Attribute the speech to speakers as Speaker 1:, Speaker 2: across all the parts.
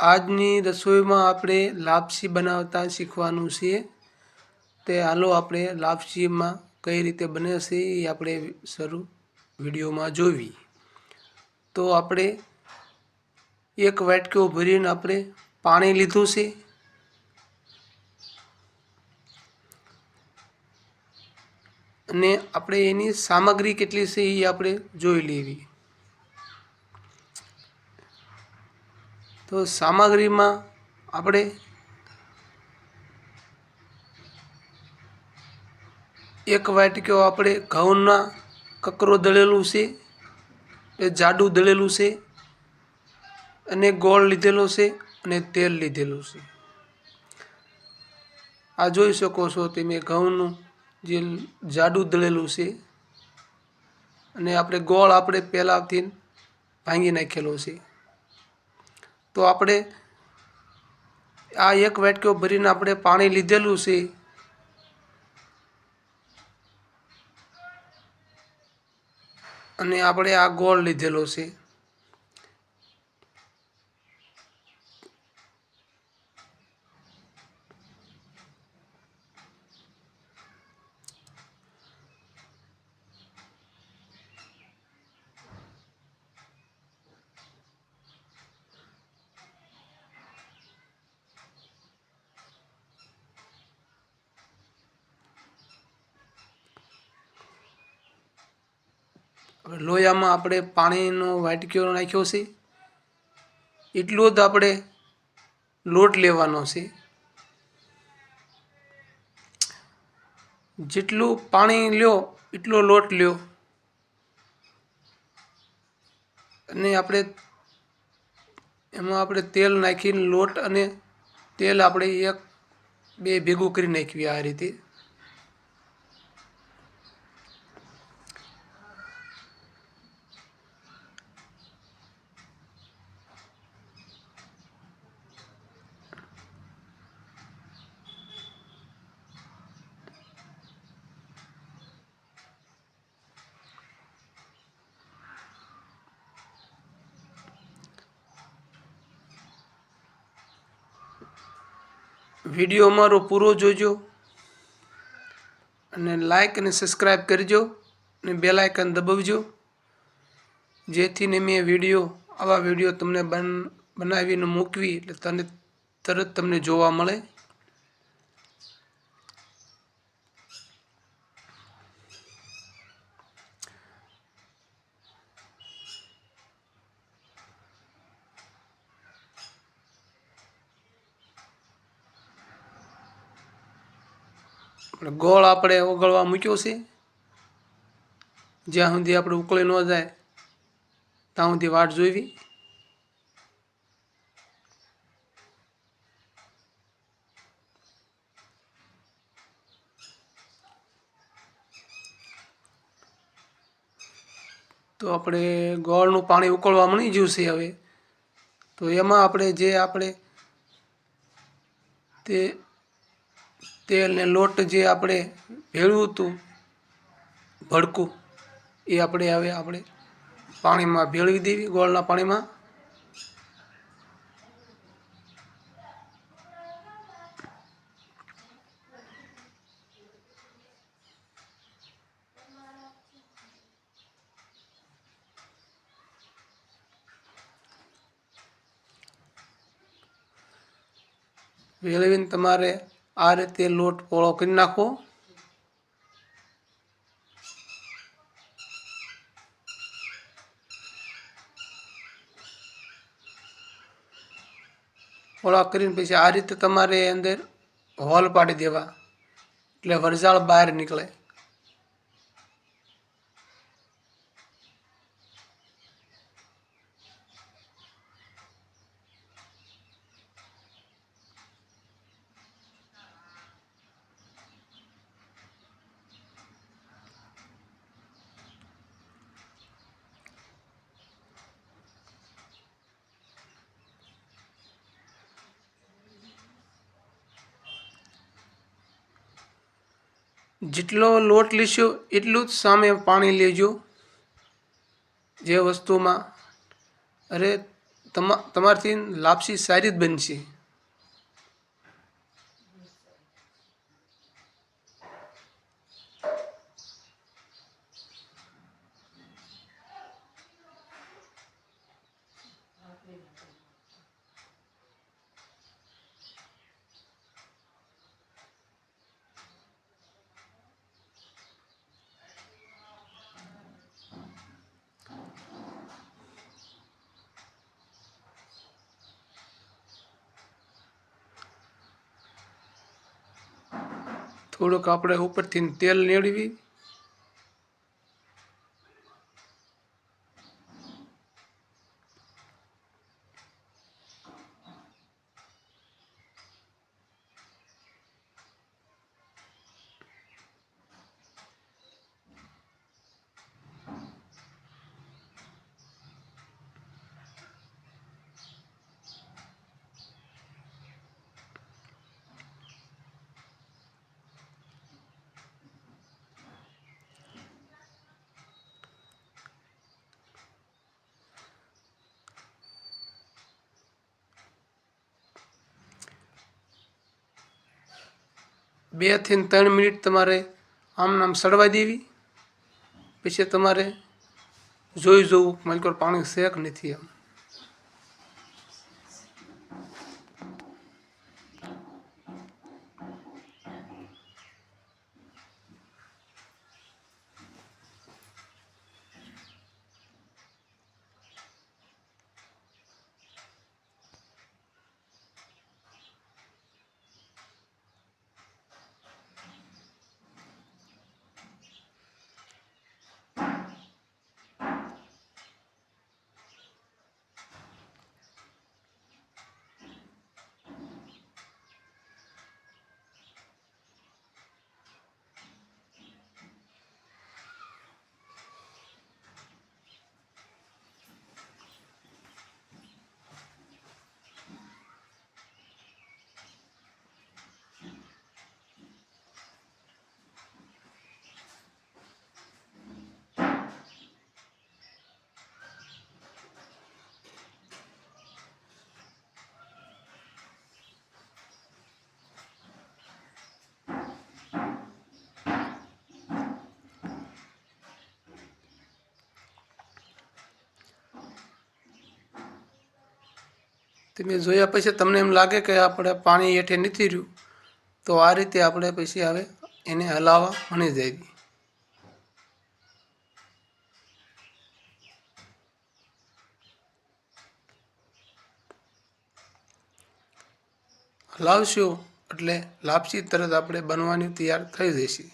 Speaker 1: આજની રસોઈમાં આપણે લાપસી બનાવતા શીખવાનું છે તે હાલો આપણે લાપસીમાં કઈ રીતે બને છે એ આપણે શરૂ વિડીયોમાં જોવી. તો આપણે એક વાટકો ભરીને આપણે પાણી લીધું છે. અને આપણે એની સામગ્રી કેટલી છે એ આપણે જોઈ લેવી. તો સામગ્રીમાં આપણે એક વાટકીઓ આપણે ઘઉંના કકરો દળેલું છે એ જાડું દળેલું છે, અને ગોળ લીધેલો છે અને તેલ લીધેલું છે. આ જોઈ શકો છો તમે ઘઉંનું જે જાડું દળેલું છે, અને આપણે ગોળ આપણે પહેલાંથી ભાંગી નાખેલો છે. તો આપણે આ એક વાટકીઓ ભરીને આપણે પાણી લીધેલું છે. અને આપણે આ ગોળ લીધેલો છે. હવે લોયામાં આપણે પાણીનો વાટકીઓ નાખ્યો છે. એટલો જ આપણે લોટ લેવાનો છે. જેટલું પાણી લ્યો, એટલો લોટ લ્યો. અને આપણે એમાં આપણે તેલ નાખીને લોટ અને તેલ આપણે એક બે ભેગું કરી નાખવી આ રીતે. વીડિયો અમારો પૂરો જોજો અને લાઈક અને સબસ્ક્રાઈબ કરજો અને બે લાઇકન દબાવજો. જેથીને મેં વીડિયો, આવા વીડિયો તમને બન, બનાવીને મૂકવી એટલે તને, તરત તમને જોવા મળે. આપણે ગોળ આપણે ઓગળવા મૂક્યો છે. જ્યાં સુધી આપણે ઉકળી ન જાય, ત્યાં સુધી વાટ જોઈવી. તો આપણે ગોળનું પાણી ઉકળવા મળી ગયું છે હવે. તો એમાં આપણે જે આપણે તે તેલ ને લોટ જે આપણે ભેળવું હતું, ભડકું, એ આપણે હવે આપણે પાણીમાં ભેળવી દેવી, ગોળના પાણીમાં. ભેળવીને તમારે આ રીતે લોટ પોળો કરી નાખો. પોળા કરીને પછી આ રીતે તમારે અંદર હોલ પાડી દેવા. એટલે વરસાળ બહાર નીકળે. જેટલો લોટ લેશો, એટલું જ સામે પાણી લેજો. જે વસ્તુમાં અરે તમા, તમારથી લાપસી સારી જ બનશે. થોડુંક આપણે ઉપરથી તેલ રેડવી બેથી ત્રણ મિનિટ તમારે આમ નામ સડવા દેવી. પછી તમારે જોઈ જોવું, મારી પાણી શેક નથી એમ તમે જોયા પછી તમને એમ લાગે કે આપણે પાણી હેઠે નથી રહ્યું, તો આ રીતે આપણે પછી હવે એને હલાવવા મળી જાય. હલાવશું એટલે લાપસી તરત આપણે બનવાની તૈયાર થઈ જશે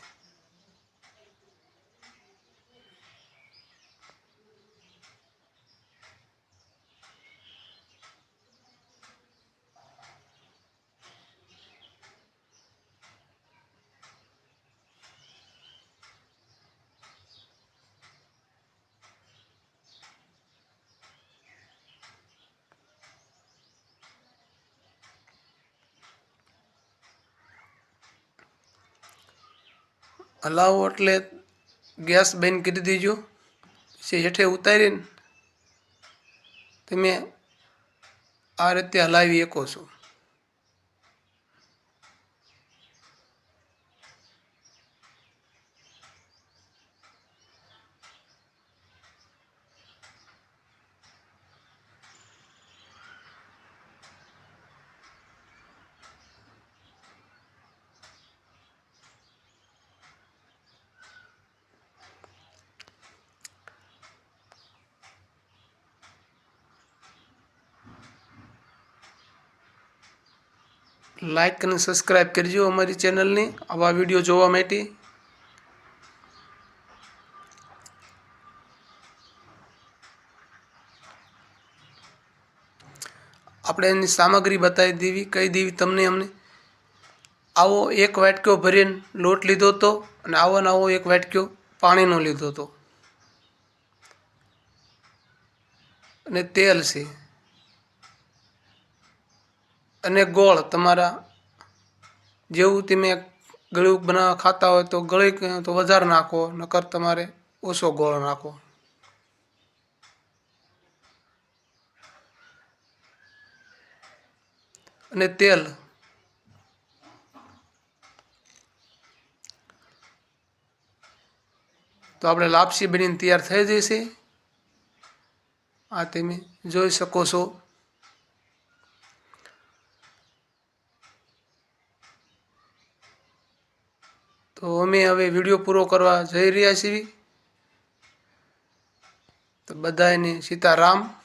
Speaker 1: હલાવો એટલે ગેસ બંધ કરી દેજો. પછી હેઠે ઉતારીને તમે આ રીતે હલાવી શકો છો. લાઈક અને સબસ્ક્રાઈબ કરજો અમારી ચેનલની આવા વીડિયો જોવા માટે. આપણે એની સામગ્રી બતાવી દેવી, કહી દેવી તમને અમને. આવો એક વાટક્યો ભરીને લોટ લીધો હતો અને આવો ને આવો એક વાટક્યો પાણીનો લીધો હતો. અને તેલ છે. અને ગોળ તમારા જેવું તમે ગળ્યું બનાવવા ખાતા હોય તો ગળી તો વધારે નાખો, નકર તમારે ઓછો ગોળ નાખો. અને તેલ. તો આપણે લાપસી બનીને તૈયાર થઈ જશે આ તમે જોઈ શકો છો. તો અમે હવે વીડિયો પૂરો કરવા જઈ રહ્યા છીએ. તો બધાને સીતારામ.